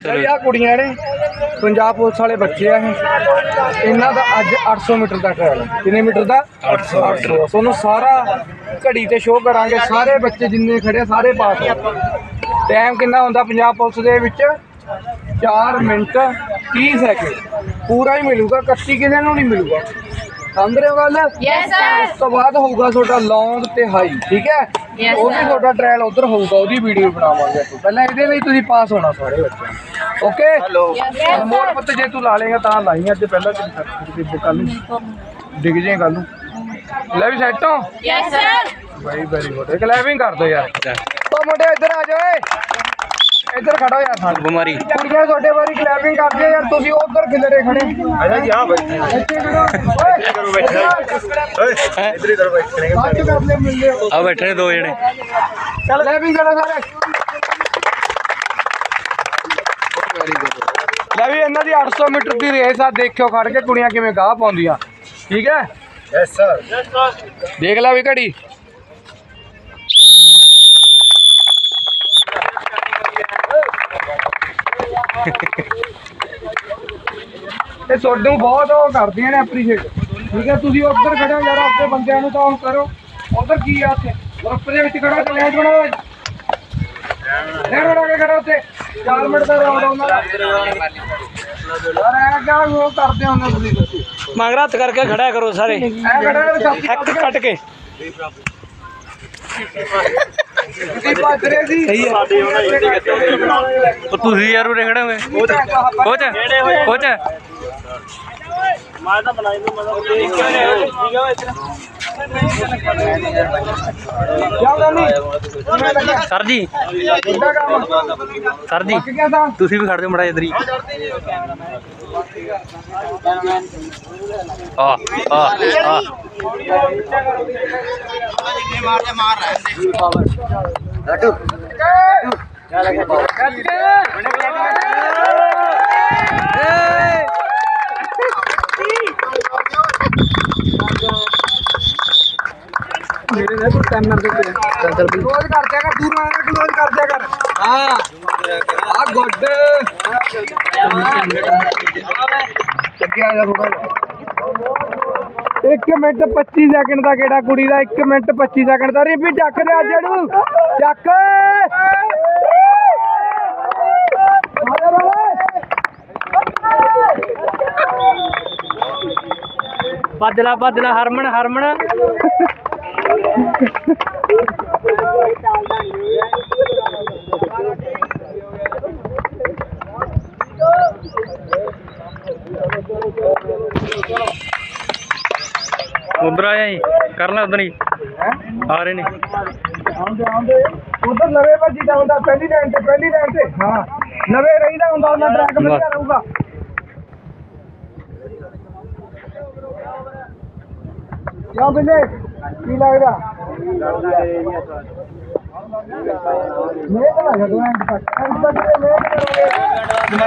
ਇਹ ਆ ਕੁੜੀਆਂ ਨੇ ਪੰਜਾਬ ਪੁਲਿਸ ਵਾਲੇ ਬੱਚੇ ਆ ਇਹ। ਇਹਨਾਂ ਦਾ ਅੱਜ 800 ਮੀਟਰ ਦਾ ਟ੍ਰਾਇਲ ਹੈ। ਕਿੰਨੇ ਮੀਟਰ ਦਾ? 800 800 ਤੁਹਾਨੂੰ ਸਾਰਾ ਘੜੀ ਤੇ ਸ਼ੋਅ ਕਰਾਂਗੇ। ਸਾਰੇ ਬੱਚੇ ਜਿੰਨੇ ਖੜੇ ਆ, ਸਾਰੇ ਪਾਸ ਟਾਈਮ ਕਿੰਨਾ ਹੁੰਦਾ ਪੰਜਾਬ ਪੁਲਿਸ ਦੇ ਵਿੱਚ? 4 ਮਿੰਟ 30 ਸੈਕਿੰਡ ਪੂਰਾ ਹੀ ਮਿਲੂਗਾ। ਕੱਟੀ ਕਿਸੇ ਨੂੰ ਨਹੀਂ ਮਿਲੂਗਾ? ਸਮਝ ਰਹੇ ਹੋ ਗੱਲ? ਯੈਸ ਸਰ ਉਸ ਤੋਂ ਬਾਅਦ ਹੋਊਗਾ ਤੁਹਾਡਾ ਲੌਂਗ ਤੇ ਹਾਈ ਠੀਕ ਹੈ? Yes, ਉਹ ਵੀ sir. ਤੁਹਾਡਾ ਟ੍ਰਾਇਲ ਉਧਰ ਹੋਊਗਾ ਉਹਦੀ ਵੀਡੀਓ ਬਣਾਵਾਂਗੇ ਆਪਾਂ ਪਹਿਲਾਂ ਇਹਦੇ ਲਈ ਤੁਸੀਂ ਪਾਸ ਹੋਣਾ ਸਾਰੇ ਬੱਚੇ ਓਕੇ ਹੈਲੋ Yes, ਮੋੜ ਪੱਤੇ ਜੇ ਤੂੰ ਲਾ ਲੇਗਾ ਤਾਂ ਲਾਈ ਅੱਜ ਪਹਿਲਾਂ ਤੇ ਸਰਟੀਫਿਕੇਟ ਕੱਲ ਨੂੰ। ਡਿੱਗ ਜੇ ਕੱਲ ਨੂੰ। ਲੈ ਵੀ ਸੈੱਟ ਹੋ। ਯੈਸ ਸਰ ਬਾਈ ਵੈਰੀ ਗੁੱਡ ਕਲੈਪਿੰਗ ਕਰ ਦੋ ਯਾਰ। ਉਹ ਮੁੰਡੇ ਇੱਧਰ ਆ ਜਾਓ ਏ ਇੱਧਰ ਖੜੋ ਯਾਰ। ਸਾਡੇ ਬਿਮਾਰੀ। ਕੁੜੀਆਂ ਤੁਹਾਡੇ ਵਾਰੀ ਕਲੈਪਿੰਗ ਕਰਦੇ ਆ ਯਾਰ ਤੁਸੀਂ ਉਧਰ ਕਿਧਰੇ ਖੜੇ। ਅਜਾ ਜੀ ਹਾਂ ਬੈਠੇ। ਇੱਥੇ ਖੜੋ। ਓਏ ਕਰੋ ਬੈਠੇ। ਓਏ ਇਧਰ ਹੀ ਕਰੋ ਬੈਠੇ ਬਾਅਦ ਚ ਮਿਲਦੇ ਹੋ। ਆ ਬੈਠੇ ਦੋ ਜਣੇ। ਚੱਲ ਲੈ ਵੀ ਕਰੋ ਸਾਰੇ। ਲੈ ਵੀ ਇਹਨਾਂ ਦੀ 800 ਮੀਟਰ ਦੀ ਰੇਸ ਆ ਦੇਖਿਓ ਖੜ ਕੇ ਕੁੜੀਆਂ ਕਿਵੇਂ ਗਾਹ ਪਾਉਂਦੀਆਂ। ਠੀਕ ਹੈ? ਯੈਸ ਸਰ ਦੇਖ ਲੈ ਵੀ ਘੜੀ। ਇਹ ਤੁਹਾਨੂੰ ਬਹੁਤ ਉਹ ਕਰਦੀਆਂ ਨੇ ਐਪਰੀਸ਼ੀਏਟ ਠੀਕ ਹੈ ਤੁਸੀਂ ਉੱਧਰ ਖੜੇ ਯਾਰ ਆਪਣੇ ਬੰਦਿਆਂ ਨੂੰ ਤਾਂ ਉਹ ਕਰੋ। ਉੱਧਰ ਕੀ ਆ ਉੱਥੇ? ਗਰੁੱਪ ਦੇ ਵਿੱਚ ਖੜਾ ਤੇ ਲੈਂਡ ਬਣਾਓ ਲੈਂਡ ਬਣਾ ਕੇ ਖੜਾ ਉੱਥੇ। 4 ਮਿੰਟ ਦਾ ਰਾਉਂਡ ਆਉਂਦਾ ਯਾਰ ਐ ਕਿਆ ਉਹ ਕਰਦੇ ਹੁੰਦੇ ਤੁਸੀਂ ਬੱਚੇ ਮਗਰ ਹੱਥ ਕਰਕੇ ਖੜਿਆ ਕਰੋ ਸਾਰੇ। ਐ ਖੜਾ ਕਰ ਛਾਤੀ ਇੱਕ ਕੱਟ ਕੇ। ਤੁਸੀਂ ਸਹੀ ਹੈ। ਉਹ ਤੁਸੀਂ ਯਾਰ ਉਰੇ ਖੜੇ ਹੋਏ ਕੋਚ ਕੋਚ ਨਹੀਂ ਸਰ ਜੀ। ਸਰ ਜੀ ਤੁਸੀਂ ਵੀ ਖੜ ਜਾਓ ਮੜਾ ਇਧਰ ਹੀ। ਆ ਆ ਆ ਮੇਰੇ ਨਾਲ ਤੂੰ ਟਾਈਮਰ ਦੇ ਕੇ ਕਲੋਜ਼ ਕਰ ਦਿਆ ਕਰ ਦੂਰ ਆਇਆ ਕਲੋਜ਼ ਕਰ ਦਿਆ ਕਰ 1 ਮਿੰਟ 25 ਸੈਕਿੰਡ ਦਾ ਕਿਹੜਾ ਕੁੜੀ ਦਾ? 1 ਮਿੰਟ 25 ਸੈਕਿੰਡ ਦਾ। ਰਿਪੀ ਚੱਕ ਦੇ ਅੱਜ ਨੂੰ ਚੱਕ। ਮਾਰੇ ਵਾਲੇ ਭੱਜ ਲਾ ਭੱਜ ਲਾ ਹਰਮਨ ਹਰਮਨ ਉਧਰ ਆਇਆ ਜੀ ਕਰ ਲੈ ਉਧਰ ਹੀ? ਆ ਰਹੇ ਨੇ। ਆਉਂਦੇ ਆਉਂਦੇ। ਉਧਰ ਨਵੇਂ ਭੱਜੀ ਦਾ ਹੁੰਦਾ ਪਹਿਲੀ ਲਾਈਨ ਤੇ ਪਹਿਲੀ ਲਾਈਨ ਤੇ। ਹਾਂ ਨਵੇਂ ਰਹੀਦਾ ਹੁੰਦਾ ਉਹਨਾਂ ਟਰੈਕ ਵਧੀਆ ਰਹੂਗਾ। ਕਿਉਂ ਬਿਲੇ? ਕੀ ਲੱਗਦਾ? ਮੈਂ ਤਾਂ ਲੱਗਾ ਦੋ ਐਂਡ ਤੱਕ ਐਂਡ ਤੱਕ ਤੇ ਮੈਂ ਕਰੋਗੇ ਪੱਲਾ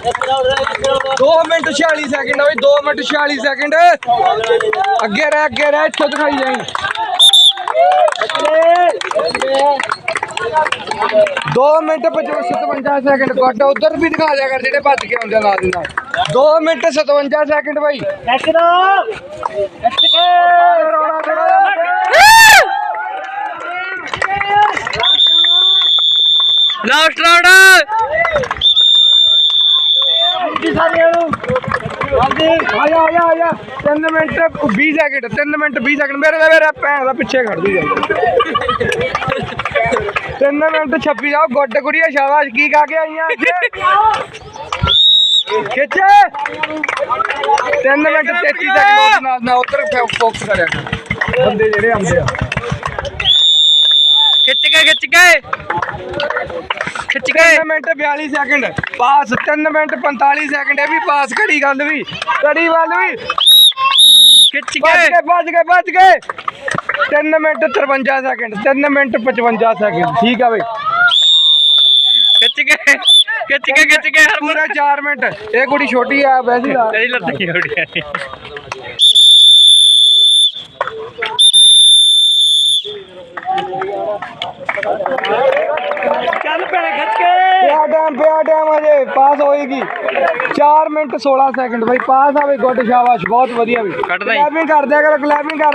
2 ਮਿੰਟ 46 ਸੈਕਿੰਡ ਬਈ 2 ਮਿੰਟ 46 ਸੈਕਿੰਡ। ਅੱਗੇ ਰਹਿ ਅੱਗੇ ਰਹਿ, ਇੱਥੋਂ ਦਿਖਾਈ ਜਾਈ। 2 ਮਿੰਟ 57 ਸੈਕਿੰਡ ਕੱਟ, ਉਧਰ ਵੀ ਦਿਖਾ ਦਿਆ ਕਰ ਜਿਹੜੇ ਭੱਜ ਕੇ ਆਉਂਦੇ ਲਾ ਦੇਣਾ 2 ਮਿੰਟ 57 ਸੈਕਿੰਡ ਬਈ। Last round 3 minute 20 second 3 minute 20 second ਮੇਰੇ ਦਾ ਮੇਰਾ ਭੈਣ ਦਾ ਪਿੱਛੇ ਖੜ ਦੀ ਜਾਈ 3 ਮਿੰਟ 26 ਜਾਓ ਗੁੱਡ ਕੁੜੀਆ ਸ਼ਾਬਾਸ਼ ਕੀ ਕਾ ਕੇ ਆਈਆਂ ਅੱਜ? ਖਿੱਚ? 3 ਮਿੰਟ 33 ਸੈਕਿੰਡ ਨਾਲ ਨਾ ਉਧਰ ਫੋਕਸ ਕਰਿਆ ਕਰ। ਬੰਦੇ ਜਿਹੜੇ ਆਉਂਦੇ ਆ। ਖਿੱਚ ਕੇ ਖਿੱਚ ਕੇ। ਖਿੱਚ ਕੇ। 3 minute 42 second pass. 3 minute 45 second ਇਹ ਵੀ ਪਾਸ ਘੜੀ ਗੱਲ ਵੀ। ਘੜੀ ਵੱਲ ਵੀ। ਖਿੱਚ ਭੱਜ ਕੇ ਗਏ ਭੱਜ ਗਏ ਭੱਜ ਗਏ 3 ਮਿੰਟ 53 ਸੈਕਿੰਡ 3 ਮਿੰਟ 55 ਸੈਕਿੰਡ ਠੀਕ ਆ ਬਈ ਖਿੱਚ ਕੇ ਖਿੱਚ ਕੇ ਖਿੱਚ ਕੇ ਹਰਮਨ ਪੂਰਾ 4 ਮਿੰਟ ਇਹ ਕੁੜੀ ਛੋਟੀ ਆ ਵੈਸੇ ਦਾ ਤੇਰੀ ਲੱਤਾਂ ਹੀ ਚੱਲ ਭੈਣੇ ਖਿੱਚ ਕੇ। ਪਿਆ ਟਾਈਮ ਪਿਆ ਟਾਈਮ ਅਜੇ ਪਾਸ ਹੋਏਗੀ। 4 ਮਿੰਟ 16 ਸੈਕਿੰਡ ਬਈ ਪਾਸ ਆ ਬਈ ਗੁੱਡ ਸ਼ਾਬਾਸ਼ ਬਹੁਤ ਵਧੀਆ ਬਈ ਕੱਢਦਾ ਹੀ। ਕਲੈਪਿੰਗ ਕਰ ਦਿਆ ਕਰੋ ਕਲੈਪਿੰਗ ਕਰ